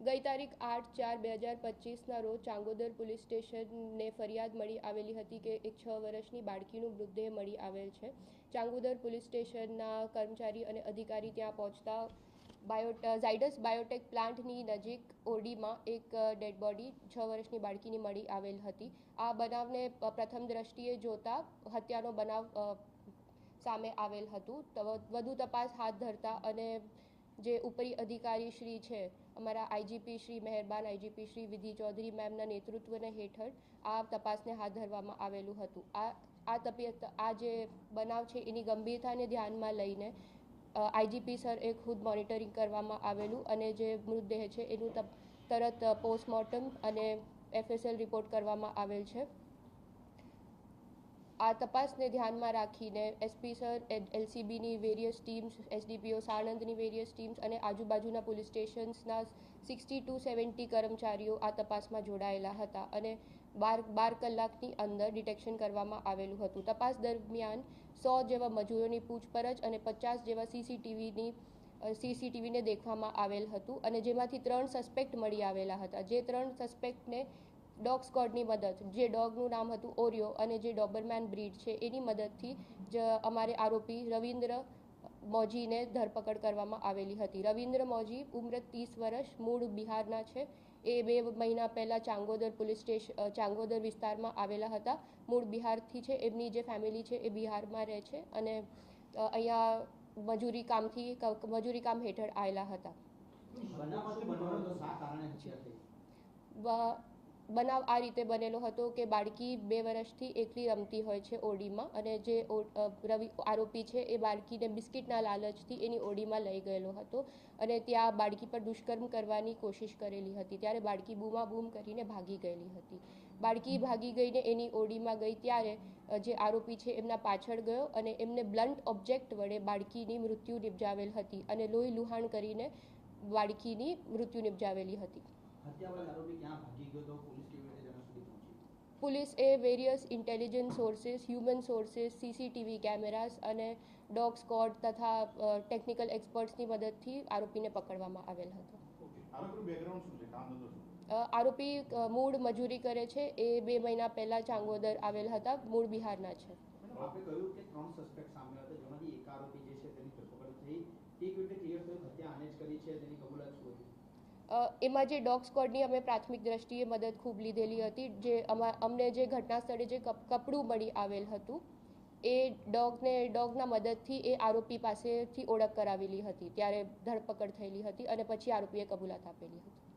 ગઈ તારીખ આઠ ચાર બે હજાર પચીસના રોજ ચાંગોદર પોલીસ સ્ટેશનને ફરિયાદ મળી આવેલી હતી કે એક છ વર્ષની બાળકીનું મૃતદેહ મળી આવેલ છે. ચાંગોદર પોલીસ સ્ટેશનના કર્મચારી અને અધિકારી ત્યાં પહોંચતા બાયો ઝાયડસ બાયોટેક પ્લાન્ટની નજીક ઓરડીમાં એક ડેડ બોડી છ વર્ષની બાળકીની મળી આવેલ હતી. આ બનાવને પ્રથમ દ્રષ્ટિએ જોતા હત્યાનો બનાવ સામે આવેલ હતું. વધુ તપાસ હાથ ધરતા અને જે ઉપરી અધિકારી શ્રી છે, અમારા આઈજીપી શ્રી મહેરબાન આઈજીપી શ્રી વિધિ ચૌધરી મેમના નેતૃત્વને હેઠળ આ તપાસને હાથ ધરવામાં આવેલું હતું. આ આ તપિયત આ જે બનાવ છે એની ગંભીરતાને ધ્યાનમાં લઈને આઈજીપી સર એ ખુદ મોનિટરિંગ કરવામાં આવેલું અને જે મૃતદેહ છે એનું તરત પોસ્ટમોર્ટમ અને એફએસએલ રિપોર્ટ કરવામાં આવેલ છે. આ તપાસને ધ્યાનમાં રાખીને એસપી સર એલસીબીની વેરિયસ ટીમ્સ એસડીપીઓ સાણંદની વેરિયસ ટીમ્સ અને આજુબાજુના પોલીસ સ્ટેશન્સના સિક્સટી ટુ સેવન્ટી કર્મચારીઓ આ તપાસમાં જોડાયેલા હતા અને બાર બાર કલાકની અંદર ડિટેક્શન કરવામાં આવેલું હતું. તપાસ દરમિયાન સો જેવા મજૂરોની પૂછપરછ અને પચાસ જેવા સીસીટીવીની સીસીટીવીને દેખવામાં આવેલ હતું અને જેમાંથી ત્રણ સસ્પેક્ટ મળી આવેલા હતા. જે ત્રણ સસ્પેક્ટને ડોગ સ્કોડની મદદ. જે ડોગનું નામ હતું ઓરિયો અને જે ડોબરમેન બ્રીડ છે એની મદદથી જ અમારે આરોપી રવિન્દ્ર મોજીને ધરપકડ કરવામાં આવેલી હતી. રવિન્દ્ર મોજી ઉમર ત્રીસ વર્ષ મૂળ બિહારના છે. એ બે મહિના પહેલાં ચાંગોદર પોલીસ સ્ટેશન ચાંગોદર વિસ્તારમાં આવેલા હતા. મૂળ બિહારથી છે એમની જે ફેમિલી છે એ બિહારમાં રહે છે અને અહીંયા મજૂરી કામથી મજૂરી કામ હેઠળ આવેલા હતા. બનાવ આ રીતે બનેલો હતો કે બાળકી બે વર્ષથી એકલી રમતી હોય છે ઓડીમાં અને જે રવિ, આરોપી છે એ બાળકીને બિસ્કિટના લાલચથી એની ઓડીમાં લઈ ગયેલો હતો અને ત્યાં બાળકી પર દુષ્કર્મ કરવાની કોશિશ કરેલી હતી. ત્યારે બાળકી બૂમાબૂમ કરીને ભાગી ગયેલી હતી. બાળકી ભાગી ગઈને એની ઓડીમાં ગઈ ત્યારે જે આરોપી છે એમના પાછળ ગયો અને એમને બ્લન્ટ ઓબ્જેક્ટ વડે બાળકીની મૃત્યુ નિપજાવેલ હતી અને લોહી લુહાણ કરીને બાળકીની મૃત્યુ નિપજાવેલી હતી હત્યા બાદ આરોપી ક્યાં ભાગી ગયો તો પોલીસ કેવી રીતે તેના સુધી પહોંચી પોલીસ એ various intelligence sources human sources CCTV cameras અને ડોગ સ્કોડ તથા ટેકનિકલ એક્સપર્ટ્સની મદદથી આરોપીને પકડવામાં આવેલ હતો. આરોપી મૂળ મજૂરી કરે છે. એ બે મહિના પહેલા ચાંગોદર આવેલ હતા. મૂળ બિહારના છે. મેડમ કહ્યું કે ત્રણ સસ્પેક્ટ સામે હતા. જેમાંથી એક આરોપી જે છે તેની ધરપકડ થઈ. એક રીતે ક્લિયર થયું હત્યા આને જ કરી છે. તેની કબૂલાત શું એમાં જે ડોગ સ્કોડની અમે પ્રાથમિક દ્રષ્ટિએ મદદ ખૂબ લીધેલી હતી, જે અમા, અમને જે ઘટના સ્થળે જે કપ- કપડું મળી આવેલ હતું, એ ડોગને, ડોગના મદદથી એ આરોપી પાસેથી ઓળખ કરાવેલી હતી, ત્યારે ધરપકડ થયેલી હતી અને પછી આરોપીએ કબૂલાત આપેલી હતી.